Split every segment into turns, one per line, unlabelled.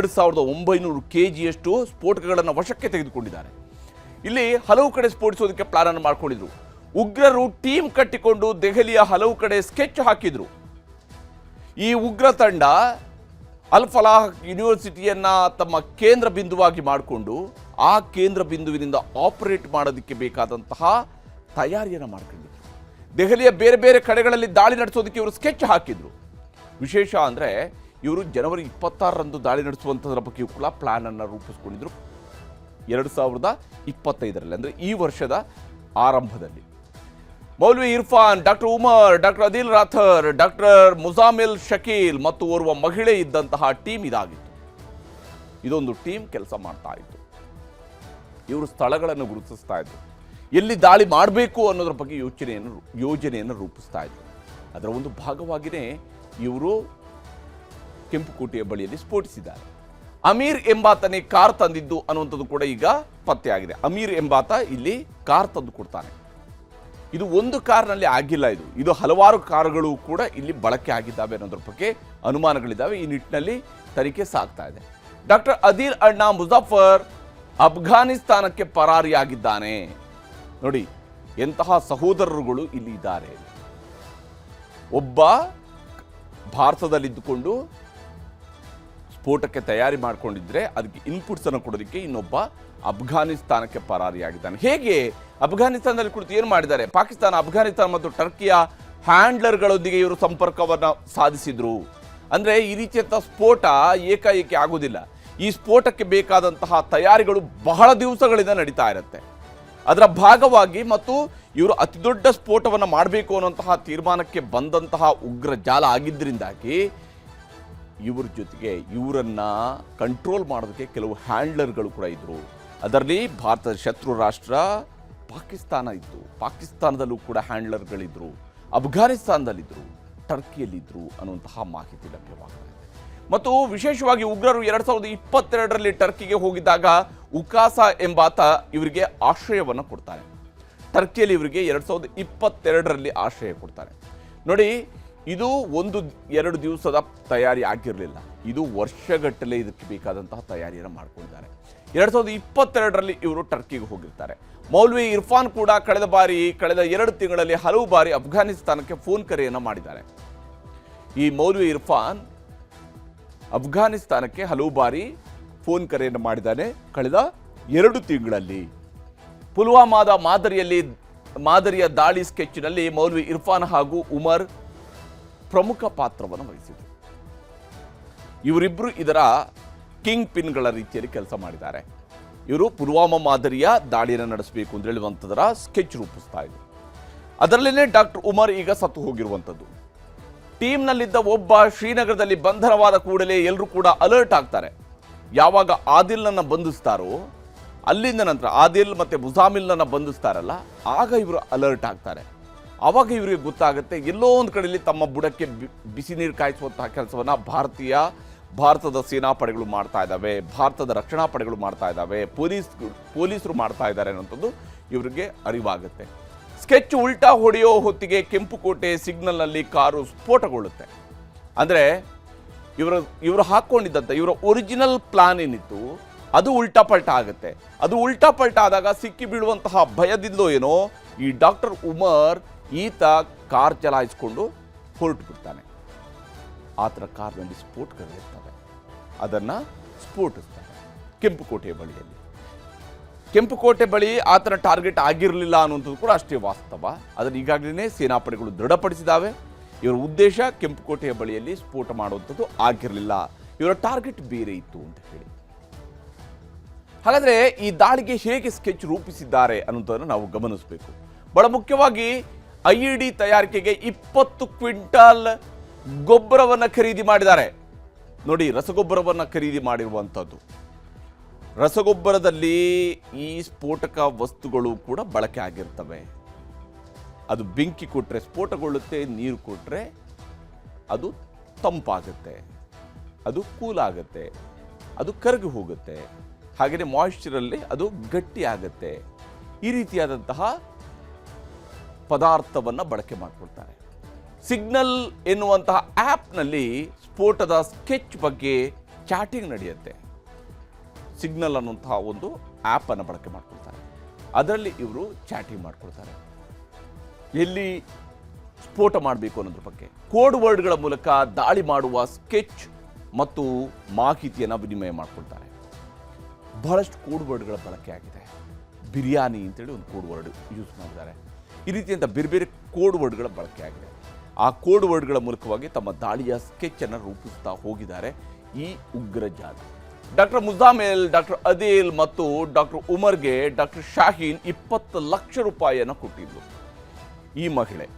ಎರಡು ಸಾವಿರದ ಒಂಬೈನೂರು ಕೆ ಜಿಯಷ್ಟು ಸ್ಫೋಟಕಗಳನ್ನು ವಶಕ್ಕೆ ತೆಗೆದುಕೊಂಡಿದ್ದಾರೆ. ಇಲ್ಲಿ ಹಲವು ಕಡೆ ಸ್ಫೋಟಿಸೋದಕ್ಕೆ ಪ್ಲಾನ್ ಅನ್ನು ಮಾಡ್ಕೊಂಡಿದ್ರು. ಉಗ್ರರು ಟೀಮ್ ಕಟ್ಟಿಕೊಂಡು ದೆಹಲಿಯ ಹಲವು ಕಡೆ ಸ್ಕೆಚ್ ಹಾಕಿದ್ರು. ಈ ಉಗ್ರ ತಂಡ ಅಲ್ಫಲಾಹ್ ಯೂನಿವರ್ಸಿಟಿಯನ್ನ ತಮ್ಮ ಕೇಂದ್ರ ಬಿಂದುವಾಗಿ ಮಾಡಿಕೊಂಡು ಆ ಕೇಂದ್ರ ಬಿಂದುವಿನಿಂದ ಆಪರೇಟ್ ಮಾಡೋದಕ್ಕೆ ಬೇಕಾದಂತಹ ತಯಾರಿಯನ್ನು ಮಾಡ್ಕೊಂಡಿದ್ರು. ದೆಹಲಿಯ ಬೇರೆ ಬೇರೆ ಕಡೆಗಳಲ್ಲಿ ದಾಳಿ ನಡೆಸೋದಕ್ಕೆ ಇವರು ಸ್ಕೆಚ್ ಹಾಕಿದ್ರು. ವಿಶೇಷ ಅಂದರೆ ಇವರು ಜನವರಿ ಇಪ್ಪತ್ತಾರರಂದು ದಾಳಿ ನಡೆಸುವಂಥದ್ರ ಬಗ್ಗೆ ಕೂಡ ಪ್ಲಾನ್ ಅನ್ನು ರೂಪಿಸ್ಕೊಂಡಿದ್ರು. ಎರಡು ಸಾವಿರದ ಇಪ್ಪತ್ತೈದರಲ್ಲಿ, ಅಂದರೆ ಈ ವರ್ಷದ ಆರಂಭದಲ್ಲಿ. Maulvi Irfan, doctor Umar, doctor Adil Rather, doctor Muzammil Shakeel ಮತ್ತು ಓರ್ವ ಮಹಿಳೆ ಇದ್ದಂತಹ ಟೀಮ್ ಇದಾಗಿತ್ತು. ಇದೊಂದು ಟೀಮ್ ಕೆಲಸ ಮಾಡ್ತಾ ಇತ್ತು. ಇವರು ಸ್ಥಳಗಳನ್ನು ಗುರುತಿಸ್ತಾ ಇದ್ರು. ಎಲ್ಲಿ ದಾಳಿ ಮಾಡಬೇಕು ಅನ್ನೋದ್ರ ಬಗ್ಗೆ ಯೋಚನೆಯನ್ನು, ಯೋಜನೆಯನ್ನು ರೂಪಿಸ್ತಾ ಇದ್ರು. ಅದರ ಒಂದು ಭಾಗವಾಗಿಯೇ ಇವರು ಕೆಂಪುಕೋಟೆಯ ಬಳಿಯಲ್ಲಿ ಸ್ಫೋಟಿಸಿದ್ದಾರೆ. ಅಮೀರ್ ಎಂಬಾತನೇ ಕಾರ್ ತಂದಿದ್ದು ಅನ್ನುವಂಥದ್ದು ಕೂಡ ಈಗ ಪತ್ತೆಯಾಗಿದೆ ಅಮೀರ್ ಎಂಬಾತ ಇಲ್ಲಿ ಕಾರ್ ತಂದು ಕೊಡ್ತಾನೆ. ಇದು ಒಂದು ಕಾರ್ನಲ್ಲಿ ಆಗಿಲ್ಲ ಇದು. ಇದು ಹಲವಾರು ಕಾರುಗಳು ಕೂಡ ಇಲ್ಲಿ ಬಳಕೆ ಆಗಿದ್ದಾವೆ ಅನ್ನೋದ್ರ ಬಗ್ಗೆ ಅನುಮಾನಗಳಿದ್ದಾವೆ. ಈ ನಿಟ್ಟಿನಲ್ಲಿ ತನಿಖೆ ಸಾಗ್ತಾ ಇದೆ. ಡಾಕ್ಟರ್ ಅದೀರ್ ಅಣ್ಣಾ ಮುಜಫರ್ ಅಫ್ಘಾನಿಸ್ತಾನಕ್ಕೆ ಪರಾರಿಯಾಗಿದ್ದಾನೆ. ನೋಡಿ, ಎಂತಹ ಸಹೋದರರುಗಳು ಇಲ್ಲಿ ಇದ್ದಾರೆ. ಒಬ್ಬ ಭಾರತದಲ್ಲಿದ್ದುಕೊಂಡು ಸ್ಫೋಟಕ್ಕೆ ತಯಾರಿ ಮಾಡಿಕೊಂಡಿದ್ರೆ ಅದಕ್ಕೆ ಇನ್ಪುಟ್ಸ್ ಅನ್ನು ಕೊಡೋದಕ್ಕೆ ಇನ್ನೊಬ್ಬ ಅಫ್ಘಾನಿಸ್ತಾನಕ್ಕೆ ಪರಾರಿಯಾಗಿದ್ದಾನೆ. ಹೇಗೆ? ಅಫ್ಘಾನಿಸ್ತಾನದಲ್ಲಿ ಕುರಿತು ಏನು ಮಾಡಿದ್ದಾರೆ? ಪಾಕಿಸ್ತಾನ, ಅಫ್ಘಾನಿಸ್ತಾನ ಮತ್ತು ಟರ್ಕಿಯ ಹ್ಯಾಂಡ್ಲರ್ಗಳೊಂದಿಗೆ ಇವರು ಸಂಪರ್ಕವನ್ನು ಸಾಧಿಸಿದರು. ಅಂದರೆ ಈ ರೀತಿಯಂಥ ಸ್ಫೋಟ ಏಕಾಏಕಿ ಆಗೋದಿಲ್ಲ ಈ ಸ್ಫೋಟಕ್ಕೆ ಬೇಕಾದಂತಹ ತಯಾರಿಗಳು ಬಹಳ ದಿವಸಗಳಿಂದ ನಡೀತಾ ಇರುತ್ತೆ. ಅದರ ಭಾಗವಾಗಿ ಮತ್ತು ಇವರು ಅತಿದೊಡ್ಡ ಸ್ಫೋಟವನ್ನು ಮಾಡಬೇಕು ಅನ್ನುವಂತಹ ತೀರ್ಮಾನಕ್ಕೆ ಬಂದಂತಹ ಉಗ್ರ ಜಾಲ ಆಗಿದ್ದರಿಂದಾಗಿ ಇವ್ರ ಜೊತೆಗೆ ಇವರನ್ನ ಕಂಟ್ರೋಲ್ ಮಾಡೋದಕ್ಕೆ ಕೆಲವು ಹ್ಯಾಂಡ್ಲರ್ಗಳು ಕೂಡ ಇದ್ದರು ಅದರಲ್ಲಿ ಭಾರತದ ಶತ್ರು ರಾಷ್ಟ್ರ ಪಾಕಿಸ್ತಾನ ಇತ್ತು. ಪಾಕಿಸ್ತಾನದಲ್ಲೂ ಕೂಡ ಹ್ಯಾಂಡ್ಲರ್ಗಳಿದ್ರು ಅಫ್ಘಾನಿಸ್ತಾನದಲ್ಲಿದ್ದರು ಟರ್ಕಿಯಲ್ಲಿದ್ದರು ಅನ್ನುವಂತಹ ಮಾಹಿತಿ ಲಭ್ಯವಾಗ್ತಾ ಮತ್ತು ವಿಶೇಷವಾಗಿ ಉಗ್ರರು ಎರಡು ಸಾವಿರದ ಇಪ್ಪತ್ತೆರಡರಲ್ಲಿ ಟರ್ಕಿಗೆ ಹೋಗಿದ್ದಾಗ ಉಕಾಸ ಎಂಬಾತ ಇವರಿಗೆ ಆಶ್ರಯವನ್ನು ಕೊಡ್ತಾನೆ ಟರ್ಕಿಯಲ್ಲಿ ಇವರಿಗೆ ಎರಡು ಸಾವಿರದ ಇಪ್ಪತ್ತೆರಡರಲ್ಲಿ ಆಶ್ರಯ ಕೊಡ್ತಾರೆ. ನೋಡಿ ಇದು ಒಂದು, ಎರಡು ದಿವಸದ ತಯಾರಿ ಆಗಿರಲಿಲ್ಲ. ಇದು ವರ್ಷಗಟ್ಟಲೆ ಇದಕ್ಕೆ ಬೇಕಾದಂತಹ ತಯಾರಿಯನ್ನು ಮಾಡ್ಕೊಂಡಿದ್ದಾರೆ. ಎರಡು ಸಾವಿರದ ಇಪ್ಪತ್ತೆರಡರಲ್ಲಿ ಇವರು ಟರ್ಕಿಗೆ ಹೋಗಿರ್ತಾರೆ. ಮೌಲ್ವಿ ಇರ್ಫಾನ್ ಕೂಡ ಕಳೆದ ಬಾರಿ, ಕಳೆದ ಎರಡು ತಿಂಗಳಲ್ಲಿ ಹಲವು ಬಾರಿ ಅಫ್ಘಾನಿಸ್ತಾನಕ್ಕೆ ಫೋನ್ ಕರೆಯನ್ನು ಮಾಡಿದ್ದಾರೆ. ಈ ಮೌಲ್ವಿ ಇರ್ಫಾನ್ ಅಫ್ಘಾನಿಸ್ತಾನಕ್ಕೆ ಹಲವು ಬಾರಿ ಫೋನ್ ಕರೆಯನ್ನು ಮಾಡಿದ್ದಾನೆ. ಕಳೆದ ಎರಡು ತಿಂಗಳಲ್ಲಿ ಪುಲ್ವಾಮಾದ ಮಾದರಿಯಲ್ಲಿ, ಮಾದರಿಯ ದಾಳಿ ಸ್ಕೆಚ್ನಲ್ಲಿ ಮೌಲ್ವಿ ಇರ್ಫಾನ್ ಹಾಗೂ ಉಮರ್ ಪ್ರಮುಖ ಪಾತ್ರವನ್ನು ವಹಿಸಿದರು ಇವರಿಬ್ಬರು ಇದರ ಕಿಂಗ್ ಪಿನ್ಗಳ ರೀತಿಯಲ್ಲಿ ಕೆಲಸ ಮಾಡಿದ್ದಾರೆ. ಇವರು ಪುಲ್ವಾಮಾ ಮಾದರಿಯ ದಾಳಿಯನ್ನು ನಡೆಸಬೇಕು ಅಂತ ಹೇಳುವಂಥದ್ದರ ಸ್ಕೆಚ್ ರೂಪಿಸ್ತಾ ಇದ್ರು. ಅದರಲ್ಲೇ ಡಾಕ್ಟರ್ ಉಮರ್ ಈಗ ಸತ್ತು ಹೋಗಿರುವಂಥದ್ದು. ಟೀಮ್ನಲ್ಲಿದ್ದ ಒಬ್ಬ ಶ್ರೀನಗರದಲ್ಲಿ ಬಂಧನವಾದ ಕೂಡಲೇ ಎಲ್ಲರೂ ಕೂಡ ಅಲರ್ಟ್ ಆಗ್ತಾರೆ. ಯಾವಾಗ ಆದಿಲ್ನನ್ನು ಬಂಧಿಸ್ತಾರೋ, ಅಲ್ಲಿಂದ ನಂತರ ಆದಿಲ್ ಮತ್ತು ಮುಜಾಮಿಲ್ನನ್ನು ಬಂಧಿಸ್ತಾರಲ್ಲ, ಆಗ ಇವರು ಅಲರ್ಟ್ ಆಗ್ತಾರೆ. ಆವಾಗ ಇವರಿಗೆ ಗೊತ್ತಾಗುತ್ತೆ, ಎಲ್ಲೋ ಒಂದು ಕಡೆಯಲ್ಲಿ ತಮ್ಮ ಬುಡಕ್ಕೆ ಬಿಸಿ ನೀರು ಕಾಯಿಸುವಂತಹ ಕೆಲಸವನ್ನು ಭಾರತೀಯ, ಭಾರತದ ಸೇನಾಪಡೆಗಳು ಮಾಡ್ತಾ ಇದ್ದಾವೆ ಭಾರತದ ರಕ್ಷಣಾ ಪಡೆಗಳು ಮಾಡ್ತಾ ಇದ್ದಾವೆ ಪೊಲೀಸ್, ಪೊಲೀಸರು ಮಾಡ್ತಾ ಇದ್ದಾರೆ ಅನ್ನೋಂಥದ್ದು ಇವರಿಗೆ ಅರಿವಾಗುತ್ತೆ. ಸ್ಕೆಚ್ ಉಲ್ಟಾ ಹೊಡೆಯೋ ಹೊತ್ತಿಗೆ ಕೆಂಪುಕೋಟೆ ಸಿಗ್ನಲ್ನಲ್ಲಿ ಕಾರು ಸ್ಫೋಟಗೊಳ್ಳುತ್ತೆ. ಅಂದರೆ ಇವರ, ಇವರು ಹಾಕ್ಕೊಂಡಿದ್ದಂಥ ಇವರ ಒರಿಜಿನಲ್ ಪ್ಲಾನ್ ಏನಿತ್ತು, ಅದು ಉಲ್ಟಾ ಪಲ್ಟಾ ಆಗುತ್ತೆ. ಅದು ಉಲ್ಟಾ ಪಲ್ಟಾ ಆದಾಗ ಸಿಕ್ಕಿ ಬೀಳುವಂತಹ ಭಯದಿಂದಲೋ ಏನೋ ಈ ಡಾಕ್ಟರ್ ಉಮರ್ ಈತ ಕಾರ್ ಚಲಾಯಿಸಿಕೊಂಡು ಹೊರಟು ಬಿಡ್ತಾನೆ ಆತನ ಕಾರ್ನಲ್ಲಿ ಸ್ಫೋಟಗಳಿರ್ತವೆ ಅದನ್ನು ಸ್ಫೋಟಿಸ್ತಾರೆ ಕೆಂಪುಕೋಟೆ ಬಳಿಯಲ್ಲಿ. ಕೆಂಪುಕೋಟೆ ಬಳಿ ಆತನ ಟಾರ್ಗೆಟ್ ಆಗಿರಲಿಲ್ಲ ಅನ್ನುವಂಥದ್ದು ಕೂಡ ಅಷ್ಟೇ ವಾಸ್ತವ. ಅದನ್ನು ಈಗಾಗಲೇ ಸೇನಾಪಡೆಗಳು ದೃಢಪಡಿಸಿದಾವೆ ಇವರ ಉದ್ದೇಶ ಕೆಂಪುಕೋಟೆಯ ಬಳಿಯಲ್ಲಿ ಸ್ಫೋಟ ಮಾಡುವಂಥದ್ದು ಆಗಿರಲಿಲ್ಲ. ಇವರ ಟಾರ್ಗೆಟ್ ಬೇರೆ ಇತ್ತು ಅಂತ ಹೇಳಿ. ಹಾಗಾದರೆ ಈ ದಾಳಿಗೆ ಹೇಗೆ ಸ್ಕೆಚ್ ರೂಪಿಸಿದ್ದಾರೆ ಅನ್ನೋದನ್ನು ನಾವು ಗಮನಿಸಬೇಕು. ಬಹಳ ಮುಖ್ಯವಾಗಿ ಐ ತಯಾರಿಕೆಗೆ ಇಪ್ಪತ್ತು ಕ್ವಿಂಟಾಲ್ ಗೊಬ್ಬರವನ್ನು ಖರೀದಿ ಮಾಡಿದ್ದಾರೆ. ನೋಡಿ, ರಸಗೊಬ್ಬರವನ್ನು ಖರೀದಿ ಮಾಡಿರುವಂಥದ್ದು ರಸಗೊಬ್ಬರದಲ್ಲಿ ಈ ಸ್ಫೋಟಕ ವಸ್ತುಗಳು ಕೂಡ ಬಳಕೆ ಆಗಿರ್ತವೆ. ಅದು ಬೆಂಕಿ ಕೊಟ್ಟರೆ ಸ್ಫೋಟಗೊಳ್ಳುತ್ತೆ, ನೀರು ಕೊಟ್ಟರೆ ಅದು ತಂಪಾಗುತ್ತೆ, ಅದು ಕೂಲ್ ಆಗುತ್ತೆ ಅದು ಕರಗಿ ಹೋಗುತ್ತೆ. ಹಾಗೆಯೇ ಮಾಯಿಶ್ಚರಲ್ಲಿ ಅದು ಗಟ್ಟಿ ಆಗುತ್ತೆ ಈ ರೀತಿಯಾದಂತಹ ಪದಾರ್ಥವನ್ನು ಬಳಕೆ ಮಾಡಿಕೊಳ್ತಾರೆ. ಸಿಗ್ನಲ್ ಎನ್ನುವಂತಹ ಆ್ಯಪ್ನಲ್ಲಿ ಸ್ಫೋಟದ ಸ್ಕೆಚ್ ಬಗ್ಗೆ ಚಾಟಿಂಗ್ ನಡೆಯುತ್ತೆ. ಸಿಗ್ನಲ್ ಅನ್ನುವಂತಹ ಒಂದು ಆ್ಯಪನ್ನು ಬಳಕೆ ಮಾಡ್ಕೊಳ್ತಾರೆ. ಅದರಲ್ಲಿ ಇವರು ಚಾಟಿಂಗ್ ಮಾಡ್ಕೊಳ್ತಾರೆ. ಎಲ್ಲಿ ಸ್ಫೋಟ ಮಾಡಬೇಕು ಅನ್ನೋದ್ರ ಬಗ್ಗೆ. ಕೋಡ್ ವರ್ಡ್ಗಳ ಮೂಲಕ ದಾಳಿ ಮಾಡುವ ಸ್ಕೆಚ್ ಮತ್ತು ಮಾಹಿತಿಯನ್ನು ವಿನಿಮಯ ಮಾಡ್ಕೊಳ್ತಾರೆ. ಬಹಳಷ್ಟು ಕೋಡ್ ವರ್ಡ್ಗಳ ಬಳಕೆ ಆಗಿದೆ. ಬಿರಿಯಾನಿ ಅಂತೇಳಿ ಒಂದು ಕೋಡ್ ವರ್ಡ್ ಯೂಸ್ ಮಾಡಿದ್ದಾರೆ. ಈ ರೀತಿಯಂಥ ಬೇರೆ ಬೇರೆ ಕೋಡ್ ವರ್ಡ್ಗಳ ಬಳಕೆ ಆಗಿದೆ. ಆ ಕೋಡ್ ವರ್ಡ್ಗಳ ಮೂಲಕವಾಗಿ ತಮ್ಮ ದಾಳಿಯ ಸ್ಕೆಚನ್ನು ರೂಪಿಸ್ತಾ ಹೋಗಿದ್ದಾರೆ ಈ ಉಗ್ರ ಜಾತಿ. ಡಾಕ್ಟರ್ ಮುಜಾಮೇಲ್, ಡಾಕ್ಟರ್ ಅದೇಲ್ ಮತ್ತು ಡಾಕ್ಟರ್ ಉಮರ್ಗೆ ಡಾಕ್ಟರ್ ಶಾಹೀನ್ ಇಪ್ಪತ್ತು ಲಕ್ಷ ರೂಪಾಯಿಯನ್ನು ಕೊಟ್ಟಿದ್ದರು ಈ ಮಹಿಳೆ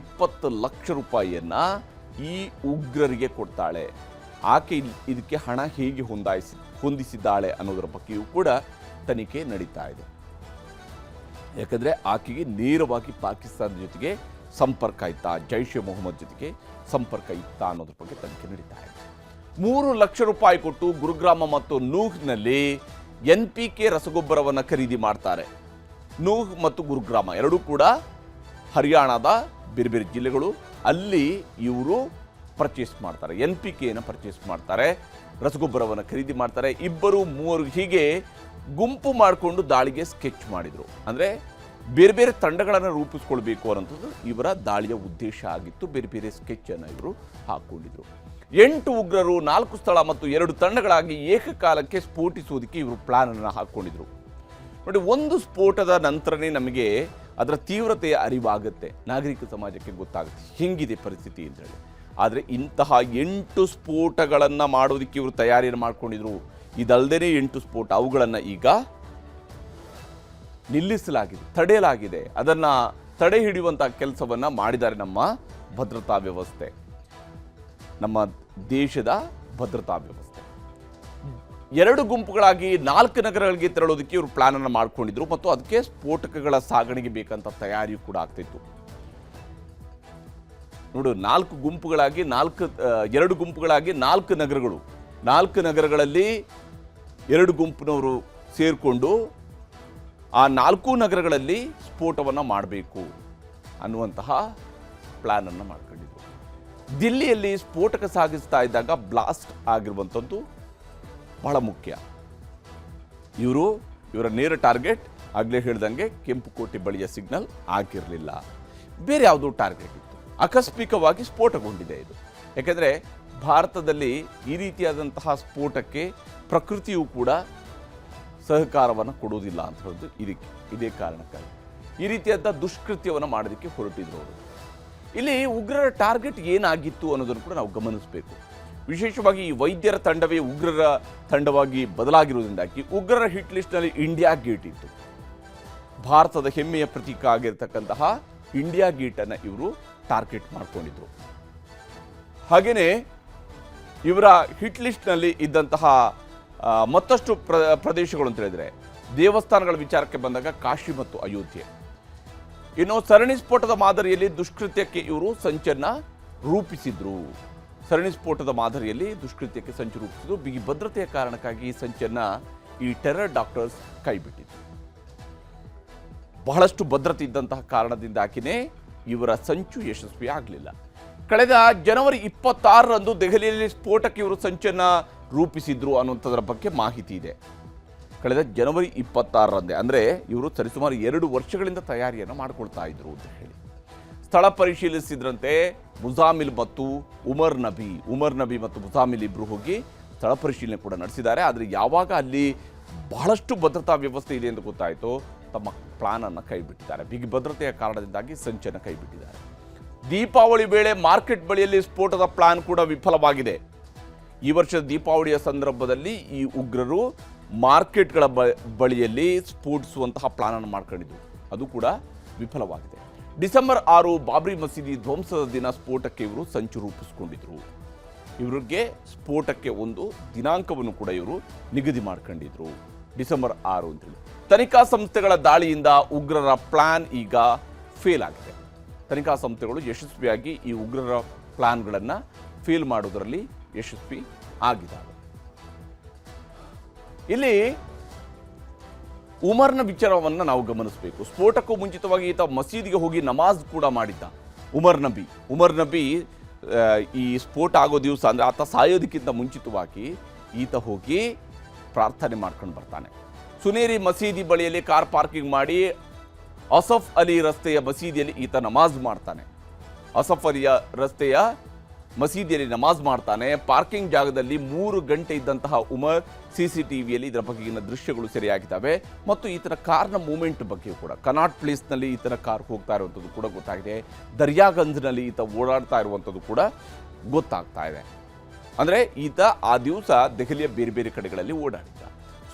ಇಪ್ಪತ್ತು ಲಕ್ಷ ರೂಪಾಯಿಯನ್ನು ಈ ಉಗ್ರರಿಗೆ ಕೊಡ್ತಾಳೆ. ಆಕೆ ಇದಕ್ಕೆ ಹಣ ಹೇಗೆ ಹೊಂದಾಯಿಸಿ, ಹೊಂದಿಸಿದ್ದಾಳೆ ಅನ್ನೋದರ ಬಗ್ಗೆಯೂ ಕೂಡ ತನಿಖೆ ನಡೀತಾ ಇದೆ. ಯಾಕಂದ್ರೆ ಆಕೆಗೆ ನೇರವಾಗಿ ಪಾಕಿಸ್ತಾನದ ಜೊತೆಗೆ ಸಂಪರ್ಕ ಇತ್ತ, ಜೈಷ್ ಎ ಮೊಹಮ್ಮದ್ ಜೊತೆಗೆ ಸಂಪರ್ಕ ಇತ್ತ ಅನ್ನೋದ್ರ ಬಗ್ಗೆ ತನಿಖೆ ಇದೆ ಮೂರು ಲಕ್ಷ ರೂಪಾಯಿ ಕೊಟ್ಟು ಗುರುಗ್ರಾಮ ಮತ್ತು ನೂಹ್ನಲ್ಲಿ ಎನ್ ಪಿ ಕೆ ರಸಗೊಬ್ಬರವನ್ನು ಖರೀದಿ ಮಾಡ್ತಾರೆ. ನೂಹ್ ಮತ್ತು ಗುರುಗ್ರಾಮ ಎರಡೂ ಕೂಡ ಹರಿಯಾಣದ ಬೇರೆ ಬೇರೆ ಜಿಲ್ಲೆಗಳು. ಅಲ್ಲಿ ಇವರು ಪರ್ಚೇಸ್ ಮಾಡ್ತಾರೆ, ಎನ್ ಪಿ ಕೆಯನ್ನು ಪರ್ಚೇಸ್ ಮಾಡ್ತಾರೆ, ರಸಗೊಬ್ಬರವನ್ನು ಖರೀದಿ ಮಾಡ್ತಾರೆ. ಇಬ್ಬರು ಮೂವರು ಹೀಗೆ ಗುಂಪು ಮಾಡಿಕೊಂಡು ದಾಳಿಗೆ ಸ್ಕೆಚ್ ಮಾಡಿದರು. ಅಂದರೆ ಬೇರೆ ಬೇರೆ ತಂಡಗಳನ್ನು ರೂಪಿಸ್ಕೊಳ್ಬೇಕು ಅನ್ನೋಂಥದ್ದು ಇವರ ದಾಳಿಯ ಉದ್ದೇಶ ಆಗಿತ್ತು. ಬೇರೆ ಬೇರೆ ಸ್ಕೆಚ್ಚನ್ನು ಇವರು ಹಾಕ್ಕೊಂಡಿದ್ರು ಎಂಟು ಉಗ್ರರು, ನಾಲ್ಕು ಸ್ಥಳ ಮತ್ತು ಎರಡು ತಂಡಗಳಾಗಿ ಏಕಕಾಲಕ್ಕೆ ಸ್ಫೋಟಿಸುವುದಕ್ಕೆ ಇವರು ಪ್ಲಾನ್ ಅನ್ನು ಹಾಕ್ಕೊಂಡಿದ್ರು ನೋಡಿ, ಒಂದು ಸ್ಫೋಟದ ನಂತರನೇ ನಮಗೆ ಅದರ ತೀವ್ರತೆಯ ಅರಿವಾಗುತ್ತೆ. ನಾಗರಿಕ ಸಮಾಜಕ್ಕೆ ಗೊತ್ತಾಗುತ್ತೆ. ಹೆಂಗಿದೆ ಪರಿಸ್ಥಿತಿ ಅಂತೇಳಿ ಆದರೆ ಇಂತಹ ಎಂಟು ಸ್ಫೋಟಗಳನ್ನು ಮಾಡೋದಕ್ಕೆ ಇವರು ತಯಾರಿಯನ್ನು ಮಾಡ್ಕೊಂಡಿದ್ರು. ಇದಲ್ಲದೇ ಎಂಟು ಸ್ಫೋಟ. ಅವುಗಳನ್ನು ಈಗ ನಿಲ್ಲಿಸಲಾಗಿದೆ, ತಡೆಯಲಾಗಿದೆ. ಅದನ್ನು ತಡೆ ಹಿಡಿಯುವಂಥ ಕೆಲಸವನ್ನು ಮಾಡಿದ್ದಾರೆ ನಮ್ಮ ಭದ್ರತಾ ವ್ಯವಸ್ಥೆ. ನಮ್ಮ ದೇಶದ ಭದ್ರತಾ ವ್ಯವಸ್ಥೆ. ಎರಡು ಗುಂಪುಗಳಾಗಿ ನಾಲ್ಕು ನಗರಗಳಿಗೆ ತೆರಳೋದಕ್ಕೆ ಇವರು ಪ್ಲಾನ್ ಅನ್ನು ಮಾಡ್ಕೊಂಡಿದ್ರು ಮತ್ತು ಅದಕ್ಕೆ ಸ್ಫೋಟಕಗಳ ಸಾಗಣೆಗೆ ಬೇಕಂತ ತಯಾರಿ ಕೂಡ ಆಗ್ತಿತ್ತು. ನೋಡು, ನಾಲ್ಕು ಗುಂಪುಗಳಾಗಿ ನಾಲ್ಕು ಎರಡು ಗುಂಪುಗಳಾಗಿ ನಾಲ್ಕು ನಗರಗಳು. ನಾಲ್ಕು ನಗರಗಳಲ್ಲಿ ಎರಡು ಗುಂಪಿನವರು ಸೇರಿಕೊಂಡು ಆ ನಾಲ್ಕು ನಗರಗಳಲ್ಲಿ ಸ್ಫೋಟವನ್ನು ಮಾಡಬೇಕು ಅನ್ನುವಂತಹ ಪ್ಲ್ಯಾನನ್ನು ಮಾಡ್ಕೊಂಡಿದ್ದರು ದಿಲ್ಲಿಯಲ್ಲಿ ಸ್ಫೋಟಕ ಸಾಗಿಸ್ತಾ ಇದ್ದಾಗ ಬ್ಲಾಸ್ಟ್ ಆಗಿರುವಂಥದ್ದು ಬಹಳ ಮುಖ್ಯ. ಇವರು ಇವರ ನೇರ ಟಾರ್ಗೆಟ್ ಆಗಲೇ ಹೇಳ್ದಂಗೆ ಕೆಂಪು ಕೋಟೆ ಬಳಿಯ ಸಿಗ್ನಲ್ ಆಗಿರಲಿಲ್ಲ ಬೇರೆ ಯಾವುದೋ ಟಾರ್ಗೆಟ್ ಇತ್ತು. ಆಕಸ್ಮಿಕವಾಗಿ ಸ್ಫೋಟಗೊಂಡಿದೆ ಇದು. ಯಾಕೆಂದರೆ ಭಾರತದಲ್ಲಿ ಈ ರೀತಿಯಾದಂತಹ ಸ್ಫೋಟಕ್ಕೆ ಪ್ರಕೃತಿಯು ಕೂಡ ಸಹಕಾರವನ್ನು ಕೊಡುವುದಿಲ್ಲ ಅಂತ ಹೇಳೋದು ಇದಕ್ಕೆ, ಇದೇ ಕಾರಣಕ್ಕಾಗಿ. ಈ ರೀತಿಯಾದ ದುಷ್ಕೃತ್ಯವನ್ನು ಮಾಡೋದಕ್ಕೆ ಹೊರಟಿದ್ರು ಅವರು. ಇಲ್ಲಿ ಉಗ್ರರ ಟಾರ್ಗೆಟ್ ಏನಾಗಿತ್ತು ಅನ್ನೋದನ್ನು ಕೂಡ ನಾವು ಗಮನಿಸಬೇಕು. ವಿಶೇಷವಾಗಿ ಈ ವೈದ್ಯರ ತಂಡವೇ ಉಗ್ರರ ತಂಡವಾಗಿ ಬದಲಾಗಿರುವುದರಿಂದಾಗಿ ಉಗ್ರರ ಹಿಟ್ ಲಿಸ್ಟ್ನಲ್ಲಿ ಇಂಡಿಯಾ ಗೇಟ್ ಇತ್ತು. ಭಾರತದ ಹೆಮ್ಮೆಯ ಪ್ರತೀಕ ಆಗಿರತಕ್ಕಂತಹ ಇಂಡಿಯಾ ಗೇಟನ್ನು ಇವರು ಟಾರ್ಗೆಟ್ ಮಾಡಿಕೊಂಡಿದ್ರು. ಹಾಗೆಯೇ ಇವರ ಹಿಟ್ ಲಿಸ್ಟ್ನಲ್ಲಿ ಇದ್ದಂತಹ ಮತ್ತಷ್ಟು ಪ್ರ, ಪ್ರದೇಶಗಳು ಅಂತ ಹೇಳಿದರೆ, ದೇವಸ್ಥಾನಗಳ ವಿಚಾರಕ್ಕೆ ಬಂದಾಗ ಕಾಶಿ ಮತ್ತು ಅಯೋಧ್ಯೆ. ಇನ್ನು ಸರಣಿ ಸ್ಫೋಟದ ಮಾದರಿಯಲ್ಲಿ ದುಷ್ಕೃತ್ಯಕ್ಕೆ ಇವರು ಸಂಚನ್ನು ರೂಪಿಸಿದ್ರು. ಸರಣಿ ಸ್ಫೋಟದ ಮಾದರಿಯಲ್ಲಿ ದುಷ್ಕೃತ್ಯಕ್ಕೆ ಸಂಚು ರೂಪಿಸಿದ್ರು. ಬಿಗಿ ಭದ್ರತೆಯ ಕಾರಣಕ್ಕಾಗಿ ಈ ಸಂಚನ್ನ ಈ ಟೆರರ್ ಡಾಕ್ಟರ್ಸ್ ಕೈಬಿಟ್ಟಿದ್ರು. ಬಹಳಷ್ಟು ಭದ್ರತೆ ಇದ್ದಂತಹ ಕಾರಣದಿಂದಾಗಿಯೇ ಇವರ ಸಂಚು ಯಶಸ್ವಿ ಆಗಲಿಲ್ಲ ಕಳೆದ ಜನವರಿ ಇಪ್ಪತ್ತಾರರಂದು ದೆಹಲಿಯಲ್ಲಿ ಸ್ಫೋಟಕ್ಕೆ ಇವರು ಸಂಚನ್ನ ರೂಪಿಸಿದ್ರು ಅನ್ನುವಂಥದ್ರ ಬಗ್ಗೆ ಮಾಹಿತಿ ಇದೆ. ಕಳೆದ ಜನವರಿ ಇಪ್ಪತ್ತಾರರಂದೇ, ಅಂದರೆ ಇವರು ಸರಿಸುಮಾರು ಎರಡು ವರ್ಷಗಳಿಂದ ತಯಾರಿಯನ್ನು ಮಾಡ್ಕೊಳ್ತಾ ಇದ್ರು ಅಂತ ಹೇಳಿ. ಸ್ಥಳ ಪರಿಶೀಲಿಸಿದ್ರಂತೆ ಮುಜಾಮಿಲ್ ಮತ್ತು ಉಮರ್ ನಬಿ ಉಮರ್ ನಬಿ ಮತ್ತು ಮುಜಾಮಿಲ್ ಇಬ್ಬರು ಹೋಗಿ ಸ್ಥಳ ಪರಿಶೀಲನೆ ಕೂಡ ನಡೆಸಿದ್ದಾರೆ. ಆದರೆ ಯಾವಾಗ ಅಲ್ಲಿ ಬಹಳಷ್ಟು ಭದ್ರತಾ ವ್ಯವಸ್ಥೆ ಇದೆ ಎಂದು ಗೊತ್ತಾಯಿತು, ತಮ್ಮ ಪ್ಲಾನನ್ನು ಕೈಬಿಟ್ಟಿದ್ದಾರೆ. ಬಿಗಿ ಭದ್ರತೆಯ ಕಾರಣದಿಂದಾಗಿ ಸಂಚನ್ನು ಕೈಬಿಟ್ಟಿದ್ದಾರೆ. ದೀಪಾವಳಿ ವೇಳೆ ಮಾರ್ಕೆಟ್ ಬಳಿಯಲ್ಲಿ ಸ್ಫೋಟದ ಪ್ಲಾನ್ ಕೂಡ ವಿಫಲವಾಗಿದೆ. ಈ ವರ್ಷದ ದೀಪಾವಳಿಯ ಸಂದರ್ಭದಲ್ಲಿ ಈ ಉಗ್ರರು ಮಾರ್ಕೆಟ್ಗಳ ಬಳಿಯಲ್ಲಿ ಸ್ಫೋಟಿಸುವಂತಹ ಪ್ಲಾನ್ ಅನ್ನು ಮಾಡ್ಕೊಂಡಿದ್ರು ಅದು ಕೂಡ ವಿಫಲವಾಗಿದೆ. ಡಿಸೆಂಬರ್ ಆರು ಬಾಬ್ರಿ ಮಸೀದಿ ಧ್ವಂಸದ ದಿನ ಸ್ಫೋಟಕ್ಕೆ ಇವರು ಸಂಚು ರೂಪಿಸಿಕೊಂಡಿದ್ರು. ಇವರಿಗೆ ಸ್ಫೋಟಕ್ಕೆ ಒಂದು ದಿನಾಂಕವನ್ನು ಕೂಡ ಇವರು ನಿಗದಿ ಮಾಡ್ಕೊಂಡಿದ್ರು. ಡಿಸೆಂಬರ್ ಆರು ಅಂತೇಳಿ ತನಿಖಾ ಸಂಸ್ಥೆಗಳ ದಾಳಿಯಿಂದ ಉಗ್ರರ ಪ್ಲಾನ್ ಈಗ ಫೇಲ್ ಆಗಿದೆ. ತನಿಖಾ ಸಂಸ್ಥೆಗಳು ಯಶಸ್ವಿಯಾಗಿ ಈ ಉಗ್ರರ ಪ್ಲಾನ್ಗಳನ್ನು ಫೇಲ್ ಮಾಡೋದರಲ್ಲಿ ಯಶಸ್ವಿ ಆಗಿದ್ದಾರೆ ಇಲ್ಲಿ ಉಮರ್ನ ವಿಚಾರವನ್ನು ನಾವು ಗಮನಿಸಬೇಕು. ಸ್ಫೋಟಕ್ಕೂ ಮುಂಚಿತವಾಗಿ ಈತ ಮಸೀದಿಗೆ ಹೋಗಿ ನಮಾಜ್ ಕೂಡ ಮಾಡಿದ್ದ ಉಮರ್ ನಬಿ. ಉಮರ್ ನಬಿ ಈ ಸ್ಫೋಟ ಆಗೋ ದಿವಸ ಅಂದರೆ ಆತ ಸಾಯೋದಕ್ಕಿಂತ ಮುಂಚಿತವಾಗಿ ಈತ ಹೋಗಿ ಪ್ರಾರ್ಥನೆ ಮಾಡ್ಕೊಂಡು ಬರ್ತಾನೆ. ಸುನೇರಿ ಮಸೀದಿ ಬಳಿಯಲ್ಲಿ ಕಾರ್ ಪಾರ್ಕಿಂಗ್ ಮಾಡಿ ಅಸಫ್ ಅಲಿ ರಸ್ತೆಯ ಮಸೀದಿಯಲ್ಲಿ ಈತ ನಮಾಜ್ ಮಾಡ್ತಾನೆ. ಅಸಫ್ ಅಲಿಯ ರಸ್ತೆಯ ಮಸೀದಿಯಲ್ಲಿ ನಮಾಜ್ ಮಾಡ್ತಾನೆ. ಪಾರ್ಕಿಂಗ್ ಜಾಗದಲ್ಲಿ ಮೂರು ಗಂಟೆ ಇದ್ದಂತಹ ಉಮರ್ ಸಿ ಸಿ ಟಿ ವಿಯಲ್ಲಿ ಇದರ ಬಗೆಗಿನ ದೃಶ್ಯಗಳು ಸೆರೆಯಾಗಿದ್ದಾವೆ. ಮತ್ತು ಈತನ ಕಾರ್ನ ಮೂಮೆಂಟ್ ಬಗ್ಗೆ ಕೂಡ. ಕನಾಟ್ ಪ್ಲೇಸ್ನಲ್ಲಿ ಈತನ ಕಾರ್ ಹೋಗ್ತಾ ಇರುವಂಥದ್ದು ಕೂಡ ಗೊತ್ತಾಗಿದೆ. ದರ್ಯಾಗಂಜ್ನಲ್ಲಿ ಈತ ಓಡಾಡ್ತಾ ಇರುವಂಥದ್ದು ಕೂಡ ಗೊತ್ತಾಗ್ತಾ ಇದೆ. ಅಂದರೆ ಈತ ಆ ದಿವಸ ದೆಹಲಿಯ ಬೇರೆ ಬೇರೆ ಕಡೆಗಳಲ್ಲಿ ಓಡಾಡಿದ್ದ.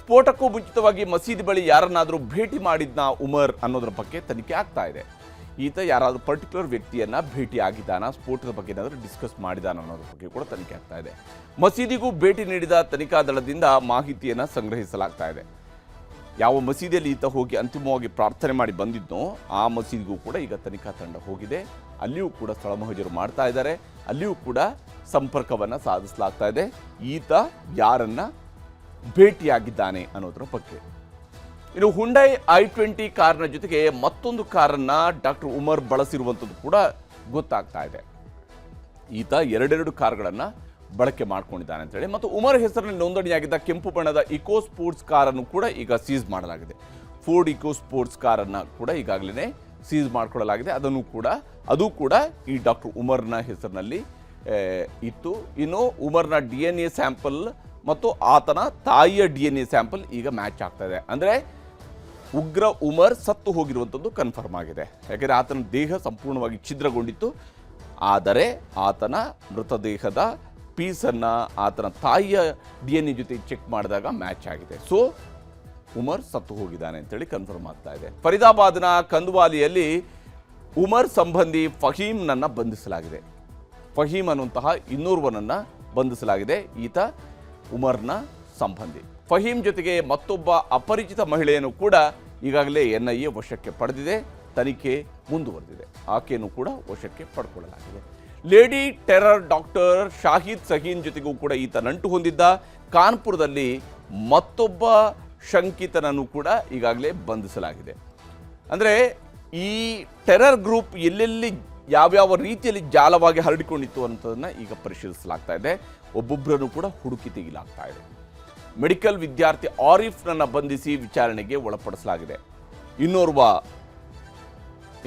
ಸ್ಫೋಟಕ್ಕೂ ಮುಂಚಿತವಾಗಿ ಮಸೀದಿ ಬಳಿ ಯಾರನ್ನಾದರೂ ಭೇಟಿ ಮಾಡಿದ್ನ ಉಮರ್ ಅನ್ನೋದ್ರ ಬಗ್ಗೆ ತನಿಖೆ ಆಗ್ತಾ ಇದೆ. ಈತ ಯಾರಾದರೂ ಪರ್ಟಿಕ್ಯುಲರ್ ವ್ಯಕ್ತಿಯನ್ನು ಭೇಟಿ ಆಗಿದ್ದಾನ ಸ್ಫೋಟದ ಬಗ್ಗೆ ಏನಾದರೂ ಡಿಸ್ಕಸ್ ಮಾಡಿದಾನ ಅನ್ನೋದ್ರ ಬಗ್ಗೆ ಕೂಡ ತನಿಖೆ ಆಗ್ತಾ ಇದೆ. ಮಸೀದಿಗೂ ಭೇಟಿ ನೀಡಿದ ತನಿಖಾ ದಳದಿಂದ ಮಾಹಿತಿಯನ್ನು ಸಂಗ್ರಹಿಸಲಾಗ್ತಾ ಇದೆ. ಯಾವ ಮಸೀದಿಯಲ್ಲಿ ಈತ ಹೋಗಿ ಅಂತಿಮವಾಗಿ ಪ್ರಾರ್ಥನೆ ಮಾಡಿ ಬಂದಿದ್ನೋ, ಆ ಮಸೀದಿಗೂ ಕೂಡ ಈಗ ತನಿಖಾ ತಂಡ ಹೋಗಿದೆ. ಅಲ್ಲಿಯೂ ಕೂಡ ಸ್ಥಳ ಮಹಜರು ಮಾಡ್ತಾ ಇದ್ದಾರೆ. ಅಲ್ಲಿಯೂ ಕೂಡ ಸಂಪರ್ಕವನ್ನು ಸಾಧಿಸಲಾಗ್ತಾ ಇದೆ. ಈತ ಯಾರನ್ನ ಭೇಟಿಯಾಗಿದ್ದಾನೆ ಅನ್ನೋದ್ರ ಬಗ್ಗೆ. ಇನ್ನು ಹುಂಡೈ ಐ ಟ್ವೆಂಟಿ ಕಾರ್ನ ಜೊತೆಗೆ ಮತ್ತೊಂದು ಕಾರನ್ನ ಡಾಕ್ಟರ್ ಉಮರ್ ಬಳಸಿರುವಂಥದ್ದು ಕೂಡ ಗೊತ್ತಾಗ್ತಾ ಇದೆ. ಈತ ಎರಡೆರಡು ಕಾರ್ಗಳನ್ನು ಬಳಕೆ ಮಾಡ್ಕೊಂಡಿದ್ದಾನೆ ಅಂತೇಳಿ ಮತ್ತು ಉಮರ್ ಹೆಸರಿನಲ್ಲಿ ನೋಂದಣಿಯಾಗಿದ್ದ ಕೆಂಪು ಬಣ್ಣದ ಇಕೋ ಸ್ಪೋರ್ಟ್ಸ್ ಕಾರನ್ನು ಕೂಡ ಈಗ ಸೀಸ್ ಮಾಡಲಾಗಿದೆ. ಫೋರ್ಡ್ ಇಕೋ ಸ್ಪೋರ್ಟ್ಸ್ ಕಾರನ್ನು ಕೂಡ ಈಗಾಗಲೇ ಸೀಸ್ ಮಾಡಿಕೊಳ್ಳಲಾಗಿದೆ. ಅದನ್ನು ಕೂಡ, ಅದು ಕೂಡ ಈ ಡಾಕ್ಟರ್ ಉಮರ್ನ ಹೆಸರಿನಲ್ಲಿ ಇತ್ತು. ಇನ್ನು ಉಮರ್ನ ಡಿ ಎನ್ ಎ ಸ್ಯಾಂಪಲ್ ಮತ್ತು ಆತನ ತಾಯಿಯ ಡಿ ಎನ್ ಎ ಸ್ಯಾಂಪಲ್ ಈಗ ಮ್ಯಾಚ್ ಆಗ್ತಾ ಇದೆ. ಅಂದರೆ ಉಗ್ರ ಉಮರ್ ಸತ್ತು ಹೋಗಿರುವಂಥದ್ದು ಕನ್ಫರ್ಮ್ ಆಗಿದೆ. ಯಾಕೆಂದರೆ ಆತನ ದೇಹ ಸಂಪೂರ್ಣವಾಗಿ ಛಿದ್ರಗೊಂಡಿತ್ತು. ಆದರೆ ಆತನ ಮೃತದೇಹದ ಪೀಸನ್ನು ಆತನ ತಾಯಿಯ ಡಿ ಎನ್ ಎ ಜೊತೆ ಚೆಕ್ ಮಾಡಿದಾಗ ಮ್ಯಾಚ್ ಆಗಿದೆ. ಸೊ ಉಮರ್ ಸತ್ತು ಹೋಗಿದ್ದಾನೆ ಅಂತೇಳಿ ಕನ್ಫರ್ಮ್ ಆಗ್ತಾ ಇದೆ. ಫರೀದಾಬಾದ್ನ ಕಂದುವಾಲಿಯಲ್ಲಿ ಉಮರ್ ಸಂಬಂಧಿ ಫಹೀಮ್ನನ್ನು ಬಂಧಿಸಲಾಗಿದೆ. ಫಹೀಮ್ ಅನ್ನುವಂತಹ ಇನ್ನೋರ್ವನನ್ನು ಬಂಧಿಸಲಾಗಿದೆ. ಈತ ಉಮರ್ನ ಸಂಬಂಧಿ. ಫಹೀಮ್ ಜೊತೆಗೆ ಮತ್ತೊಬ್ಬ ಅಪರಿಚಿತ ಮಹಿಳೆಯನ್ನು ಕೂಡ ಈಗಾಗಲೇ ಎನ್ ಐ ಎ ವಶಕ್ಕೆ ಪಡೆದಿದೆ. ತನಿಖೆ ಮುಂದುವರೆದಿದೆ. ಆಕೆಯನ್ನು ಕೂಡ ವಶಕ್ಕೆ ಪಡ್ಕೊಳ್ಳಲಾಗಿದೆ. Lady terror doctor Shahid Shaheen ಜೊತೆಗೂ ಕೂಡ ಈತ ನಂಟು ಹೊಂದಿದ್ದ. ಕಾನ್ಪುರದಲ್ಲಿ ಮತ್ತೊಬ್ಬ ಶಂಕಿತನನ್ನು ಕೂಡ ಈಗಾಗಲೇ ಬಂಧಿಸಲಾಗಿದೆ. ಅಂದರೆ ಈ ಟೆರರ್ ಗ್ರೂಪ್ ಎಲ್ಲೆಲ್ಲಿ ಯಾವ್ಯಾವ ರೀತಿಯಲ್ಲಿ ಜಾಲವಾಗಿ ಹರಡಿಕೊಂಡಿತ್ತು ಅನ್ನೋದನ್ನು ಈಗ ಪರಿಶೀಲಿಸಲಾಗ್ತಾ ಇದೆ. ಒಬ್ಬೊಬ್ಬರನ್ನು ಕೂಡ ಹುಡುಕಿ ತೆಗಿಲಾಗ್ತಾ ಇದೆ. ಮೆಡಿಕಲ್ ವಿದ್ಯಾರ್ಥಿ ಆರಿಫ್ನನ್ನು ಬಂಧಿಸಿ ವಿಚಾರಣೆಗೆ ಒಳಪಡಿಸಲಾಗಿದೆ. ಇನ್ನೋರ್ವ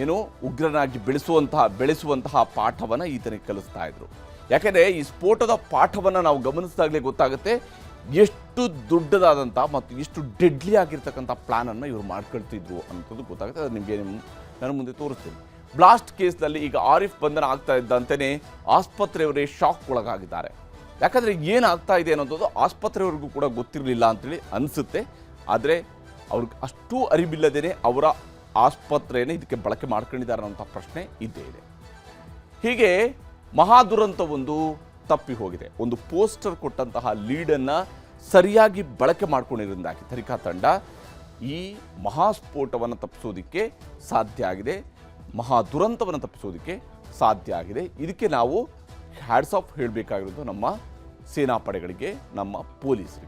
ಏನು ಉಗ್ರನಾಗಿ ಬೆಳೆಸುವಂತಹ ಬೆಳೆಸುವಂತಹ ಪಾಠವನ್ನು ಈತನಿಗೆ ಕಲಿಸ್ತಾ ಇದ್ರು. ಯಾಕೆಂದರೆ ಈ ಸ್ಫೋಟದ ಪಾಠವನ್ನು ನಾವು ಗಮನಿಸಿದಾಗಲೇ ಗೊತ್ತಾಗುತ್ತೆ, ಎಷ್ಟು ದೊಡ್ಡದಾದಂಥ ಮತ್ತು ಎಷ್ಟು ಡೆಡ್ಲಿ ಆಗಿರ್ತಕ್ಕಂಥ ಪ್ಲಾನನ್ನು ಇವರು ಮಾಡ್ಕೊಳ್ತಿದ್ರು ಅನ್ನೋದು ಗೊತ್ತಾಗುತ್ತೆ. ಅದು ನಿಮಗೆ ನಾನು ಮುಂದೆ ತೋರಿಸ್ತೀನಿ. ಬ್ಲಾಸ್ಟ್ ಕೇಸ್ನಲ್ಲಿ ಈಗ ಆರಿಫ್ ಬಂಧನ ಆಗ್ತಾ ಇದ್ದಂತೆಯೇ ಆಸ್ಪತ್ರೆಯವರೇ ಶಾಕ್ ಒಳಗಾಗಿದ್ದಾರೆ. ಯಾಕಂದರೆ ಏನಾಗ್ತಾ ಇದೆ ಅನ್ನೋದು ಆಸ್ಪತ್ರೆವರೆಗೂ ಕೂಡ ಗೊತ್ತಿರಲಿಲ್ಲ ಅಂತೇಳಿ ಅನಿಸುತ್ತೆ. ಆದರೆ ಅವ್ರಿಗೆ ಅಷ್ಟು ಅರಿವಿಲ್ಲದೇ ಅವರ ಆಸ್ಪತ್ರೆಯೇ ಇದಕ್ಕೆ ಬಳಕೆ ಮಾಡ್ಕೊಂಡಿದ್ದಾರೆ ಅನ್ನೋಂಥ ಪ್ರಶ್ನೆ ಇದ್ದೇ ಇದೆ. ಹೀಗೆ ಮಹಾದುರಂತವೊಂದು ತಪ್ಪಿ ಹೋಗಿದೆ. ಒಂದು ಪೋಸ್ಟರ್ ಕೊಟ್ಟಂತಹ ಲೀಡನ್ನು ಸರಿಯಾಗಿ ಬಳಕೆ ಮಾಡ್ಕೊಂಡಿರೋದಾಗಿ ತನಿಖಾ ತಂಡ ಈ ಮಹಾಸ್ಫೋಟವನ್ನು ತಪ್ಪಿಸೋದಕ್ಕೆ ಸಾಧ್ಯ ಆಗಿದೆ. ಮಹಾ ದುರಂತವನ್ನು ತಪ್ಪಿಸೋದಕ್ಕೆ ಸಾಧ್ಯ ಆಗಿದೆ. ಇದಕ್ಕೆ ನಾವು ಹ್ಯಾಡ್ಸ್ ಆಫ್ ಹೇಳಬೇಕಾಗಿರೋದು ನಮ್ಮ ಸೇನಾಪಡೆಗಳಿಗೆ ನಮ್ಮ ಪೊಲೀಸರಿಗೆ.